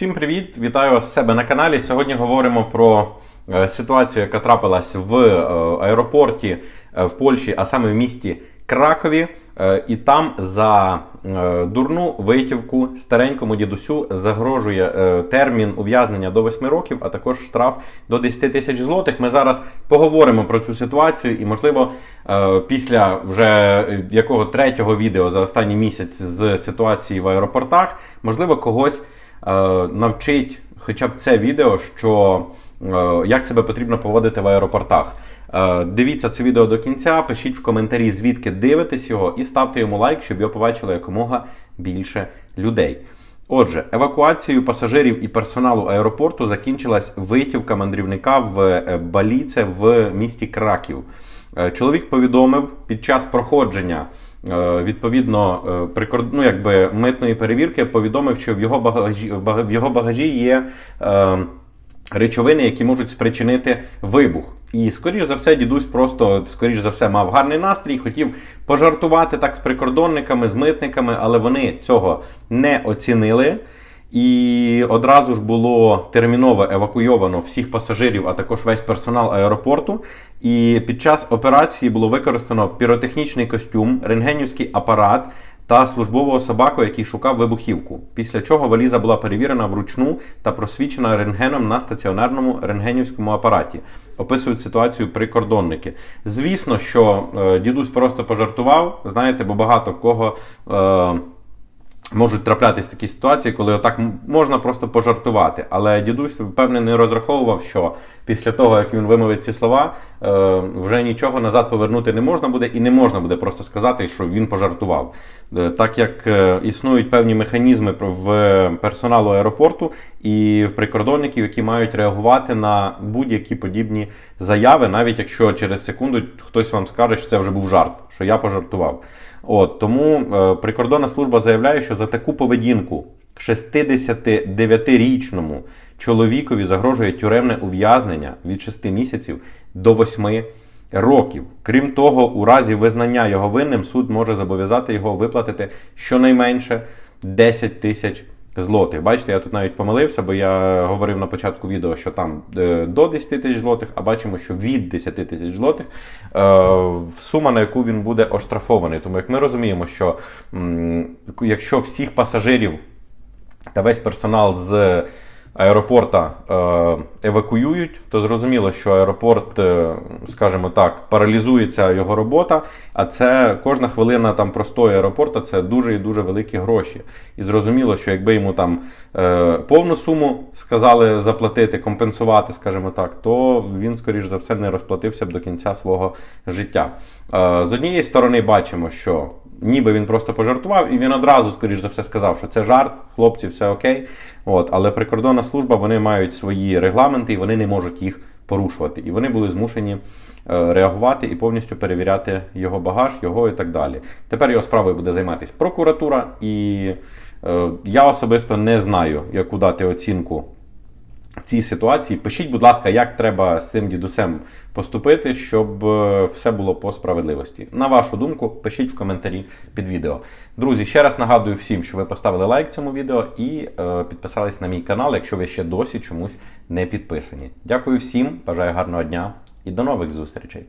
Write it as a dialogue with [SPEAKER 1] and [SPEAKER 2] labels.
[SPEAKER 1] Всім привіт! Вітаю вас в себе на каналі. Сьогодні говоримо про е, ситуацію, яка трапилась в е, аеропорті е, в Польщі, а саме в місті Кракові. І там за дурну витівку старенькому дідусю загрожує термін ув'язнення до 8 років, а також штраф до 10 тисяч злотих. Ми зараз поговоримо про цю ситуацію, і, можливо, після вже якого третього відео за останній місяць з ситуації в аеропортах, можливо, когось навчить хоча б це відео, що е, як себе потрібно поводити в аеропортах. Е, Дивіться це відео до кінця, пишіть в коментарі, звідки дивитесь його, і ставте йому лайк, щоб його побачило якомога більше людей. Отже, евакуацією пасажирів і персоналу аеропорту закінчилась витівка мандрівника в е, Баліце в місті Краків. Е, Чоловік повідомив під час проходження е, відповідно е, прикорд... ну, якби митної перевірки, повідомив, що в його багажі, в його багажі є. е, речовини, які можуть спричинити вибух. І скоріш за все, дідусь просто скоріш за все мав гарний настрій, хотів пожартувати так з прикордонниками, з митниками, але вони цього не оцінили. І одразу ж було терміново евакуйовано всіх пасажирів, а також весь персонал аеропорту. І під час операції було використано піротехнічний костюм, рентгенівський апарат та службового собаку, який шукав вибухівку. Після чого валіза була перевірена вручну та просвічена рентгеном на стаціонарному рентгенівському апараті. Описують ситуацію прикордонники. Звісно, що е, дідусь просто пожартував. Знаєте, бо багато в кого. Е, Можуть траплятись такі ситуації, коли отак можна просто пожартувати. Але дідусь, певне, не розраховував, що після того, як він вимовить ці слова, е, вже нічого назад повернути не можна буде, і не можна буде просто сказати, що він пожартував. Е, Так як е, існують певні механізми в персоналу аеропорту і в прикордонників, які мають реагувати на будь-які подібні заяви, навіть якщо через секунду хтось вам скаже, що це вже був жарт, що я пожартував. От тому е, прикордонна служба заявляє, що за таку поведінку 69-річному чоловікові загрожує тюремне ув'язнення від 6 місяців до 8 років. Крім того, у разі визнання його винним суд може зобов'язати його виплатити щонайменше 10 тисяч злотих. Бачите, я тут навіть помилився, бо я говорив на початку відео, що там е, до 10 тисяч злотих, а бачимо, що від 10 тисяч злотих е, сума, на яку він буде оштрафований. Тому як ми розуміємо, що якщо всіх пасажирів та весь персонал з аеропорта е, евакуюють, то зрозуміло, що аеропорт, е, скажімо так, паралізується його робота, а це кожна хвилина там простої аеропорта це дуже і дуже великі гроші. І зрозуміло, що якби йому там е, повну суму сказали заплатити, компенсувати, скажімо так, то він, скоріш за все, не розплатився б до кінця свого життя. З однієї сторони, бачимо, що ніби він просто пожартував, і він одразу, скоріш за все, сказав, що це жарт, хлопці, все окей. От, але прикордонна служба вони мають свої регламенти і вони не можуть їх порушувати. І вони були змушені е, реагувати і повністю перевіряти його багаж, його і так далі. Тепер його справою буде займатися прокуратура, і е, я особисто не знаю, яку дати оцінку цій ситуації. Пишіть, будь ласка, як треба з цим дідусем поступити, щоб е, все було по справедливості. На вашу думку, пишіть в коментарі під відео. Друзі, ще раз нагадую всім, що ви поставили лайк цьому відео і е, підписались на мій канал, якщо ви ще досі чомусь не підписані. Дякую всім, бажаю гарного дня і до нових зустрічей!